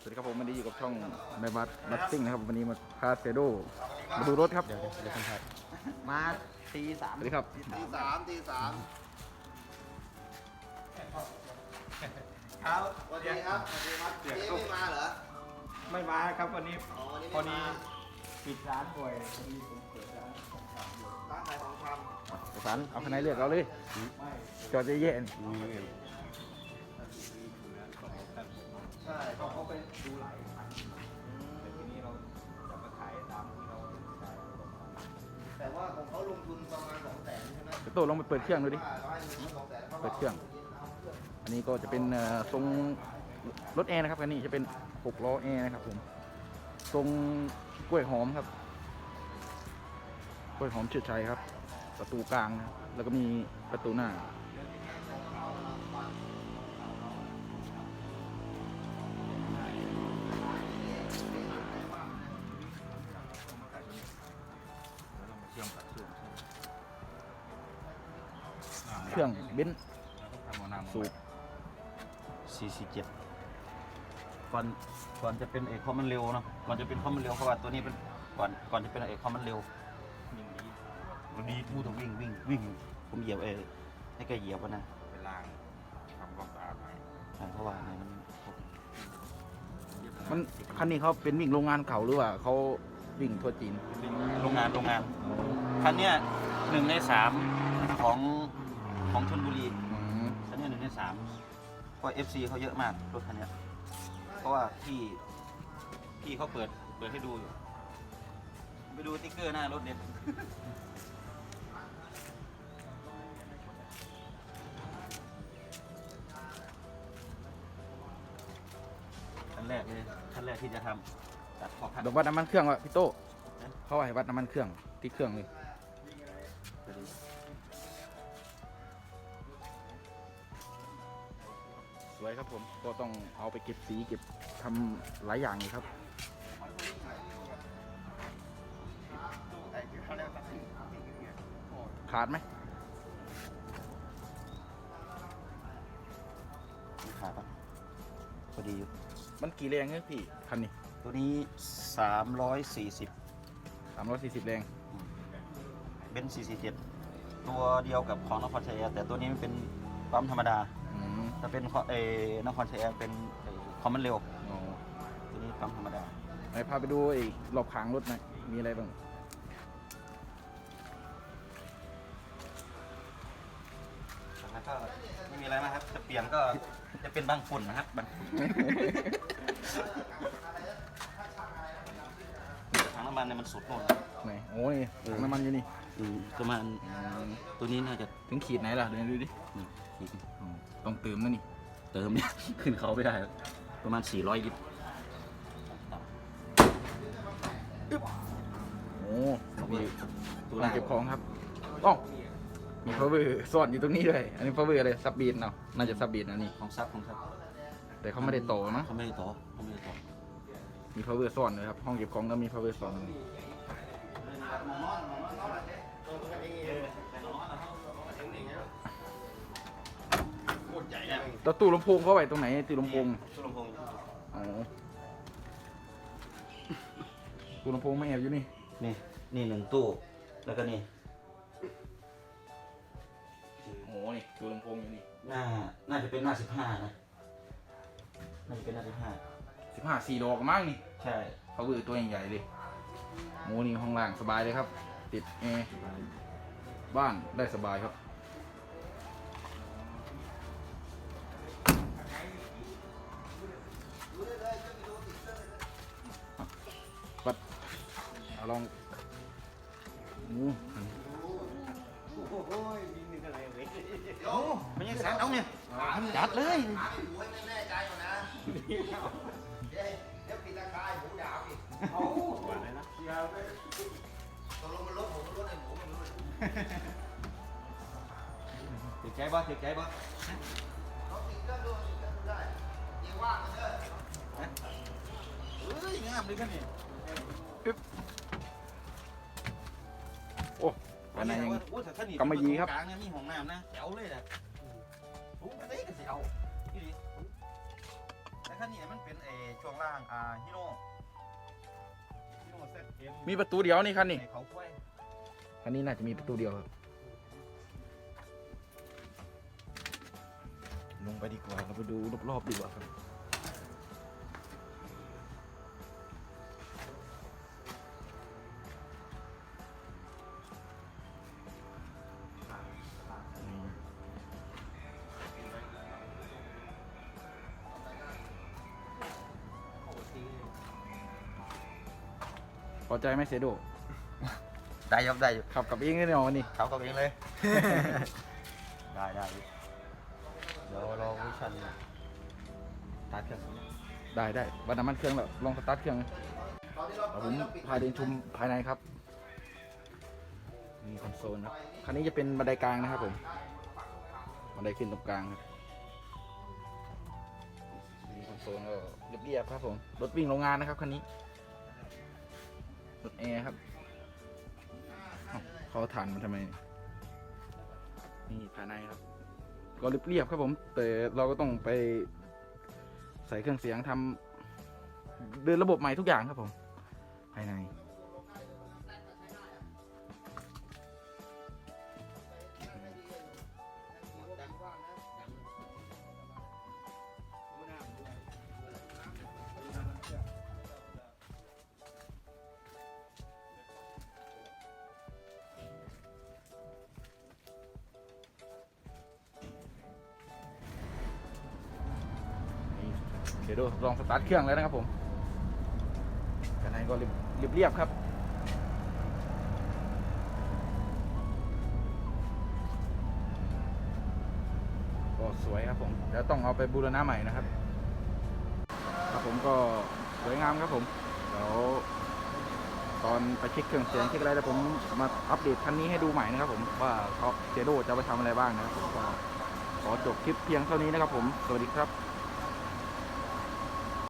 สวัสดีครับผมวันนี้อยู่กับช่องแมบัตบัตซิ่งนะครับวันนี้มาพาเซโดมาดูรถครับเดี๋ยวเดี๋ยวคนถ่ายมาตีสามสวัสดีครับตีสามตีสามครับสวัสดีครับสวัสดีครับนี่ไม่มาเหรอไม่มาครับวันนี้อ๋อวันนี้พอไม่ดีมาปิดร้านบ่อยพอดีผมเปิดร้านของฝากอยู่ร้านขายของชสันเอาคะแนนเลือกเราเลยไม่จอดเย็น ลงทุนประมาณสองแสนใช่ไหมโตลองไปเปิดเครื่องดูดิ ว่าร้อยหนึ่งสองแสนเปิดเครื่อง อันนี้ก็จะเป็นเอ่อทรงรถแอร์นะครับคันนี้จะเป็น6ล้อแอร์นะครับผมทรงกล้วยหอมครับ กล้วยหอมเฉื่อชัยครับ ประตูกลางนะครับแล้วก็มีประตูหน้า เครื่องเบนซ์สูบ47ก่อนก่อนจะเป็นเอกคอมมันเร็วเนาะก่อนจะเป็นคอมมันเร็วเพราะว่าตัวนี้เป็นก่อนก่อนจะเป็นเอกคอมมันเร็ววิ่งดีมันดีพูดถึงวิ่งวิ่งวิ่งผมเหยียบเออให้แกเหยียบวะนะไปล้างทำความสะอาดหน่อยใช่เพราะว่าเนี่ยมันมันคันนี้เขาเป็นวิ่งโรงงานเก่าหรือว่าเขาวิ่งทั่วจีนเป็นโรงงานโรงงานคันเนี้ยหนึ่งในสามของ ของชนบุรีอืมคันเนี้ยหนึ่งในสามเพราะเอฟซีเขาเยอะมากรถคันเนี้ยเพราะว่าพี่พี่เขาเปิดเปิดให้ดูอยู่ไปดูสติ๊กเกอร์หน้ารถเด็ดขั้นแรกเลยขั้นแรกที่จะทำตัดขอบพัด เดี๋ยววัดน้ำมันเครื่องวะพี่โตเขาให้วัดน้ำมันเครื่องที่เครื่องเลย สวยครับผมก็ต้องเอาไปเก็บสีเก็บทำหลายอย่างอยู่ครับขาดไหมมีขาปะพอดีอยู่ มันกี่แรงเนี่ยพี่คันนี้ ตัวนี้ 340 340 แรงเบนซ์447 ตัวเดียวกับของนครชัยแอร์แต่ตัวนี้มันเป็นปั๊มธรรมดาอืม ถ้าเป็นขอเออนครชัยแอร์เป็นไอ้คอมมันเร็วอ๋อตัวนี้ปั๊มธรรมดาไหนพาไปดูไอ้รอบขางรถหน่อยมีอะไรบ้างแล้วก็ไม่มีอะไรมากครับ จะเปลี่ยนก็จะเป็นบางฝุ่นนะครับบางฝุ่นถังน้ำมันเนี่ยมันสุดโน่นไหนโอ้นี่ถังน้ำมันอยู่นี่ อืมประมาณตัวนี้น่าจะถึงขีดไหนล่ะเดี๋ยวดูดินี่อีกอ๋อต้อง เติมนะนี่ เติมเนี่ย ขึ้นเขาไม่ได้แล้วประมาณ 400ลิตรโอ้มีตัวตู้แรกเก็บของครับอ๋อมี power ซ่อนอยู่ตรงนี้ด้วย อันนี้ power อะไรซับบีนเนาะ น่าจะซับบีนอันนี้ของซับของซับแต่เขาไม่ได้ต่อมั้งเขาไม่ได้ต่อเขาไม่ได้ต่อมี power ซ่อนเลยครับ ห้องเก็บของก็มี power ซ่อน แล้วตู้ลำโพงเขาไว้ตรงไหนตู้ลำโพงตู้ลำโพงอ๋อตู้ลำโพงไม่แอบอยู่นี่ นี่ นี่หนึ่งตู้ แล้วก็นี่โอ้นี่ตู้ลำโพงอยู่นี่หน้า น่าจะเป็นหน้าสิบห้านะ น่าจะเป็นหน้าสิบห้าสิบห้าสี่ดอกมั้งนี่ ใช่ power ตัวใหญ่ๆเลยโอ้นี่ห้องล่างสบายเลยครับ ติดแอร์บ้านได้สบายครับ เอาลองอู้ไม่ใช่สารเอาเนี่ยจัดเลยหาไม่หมูให้ไม่แน่ใจก่อนนะเดี๋ยวเดี๋ยวปิดราคาให้หมูดาวอีกเอาตกลงมันลดผมมันลดไอ้หมูมันลดติดใจบ่ติดใจบ่เขาติดเครื่องดูติดเครื่องดูได้เดี๋ยวว่างกันเด้อเฮ้ยงามเลยกันนี่ โอ้อันนั้นยังโอ้แต่ถ้านี่กำมะหยี่ครับกลางเนี่ยมีห้องน้ำนะแจ๋วเลยนะโอ้ไม่ได้ก็สิเอานี่ดิแต่คันนี้มันเป็นเออช่วงล่างอ่าฮิโน่ฮิโน่เซ็ตเอ็มมีประตูเดียวนี่คันนี้เขากล้วยคันนี้น่าจะมีประตูเดียวครับลงไปดีกว่าเราไปดูรอบๆดีกว่าครับ พอใจไหมเสยโดได้ยกได้อยู่ขับกับเองแน่นอนนี่เขากับเองเลย ได้ได้อยู่เดี๋ยวเราวิชันตัดเครื่องได้ได้วันน้ำมันเครื่องแล้วลองสตาร์ทเครื่องตอนนี้เราเดี๋ยวผมพาเดินชมภายในครับ มีคอนโซลครับคันนี้จะเป็นบันไดกลางนะครับผมบันไดขึ้นตรงกลางครับมีคอนโซลก็เรียบๆครับผมรถวิ่งโรงงานนะครับคันนี้ รถแอร์ครับเอ้าเขาถ่านมันทำไม นี่ภายในครับ ก็เรียบๆครับผม แต่เราก็ต้องไปใส่เครื่องเสียงทำเดินระบบใหม่ทุกอย่างครับผม ภายในนี่ ดี๋ยวดูลองสตาร์ทเครื่องแล้วนะครับผมภายในก็เรียบเรียบๆครับก็สวยครับผมเดี๋ยวต้องเอาไปบูรณะใหม่นะครับ ครับผมก็สวยงามครับผมเดี๋ยวตอนไปเช็คเครื่องเสียงเช็คอะไรแล้วผมมาอัปเดตคันนี้ให้ดูใหม่นะครับผมว่าเขาเจโดจะไปทำอะไรบ้างนะครับผมก็ขอจบคลิปเพียงเท่านี้นะครับผม สวัสดีครับ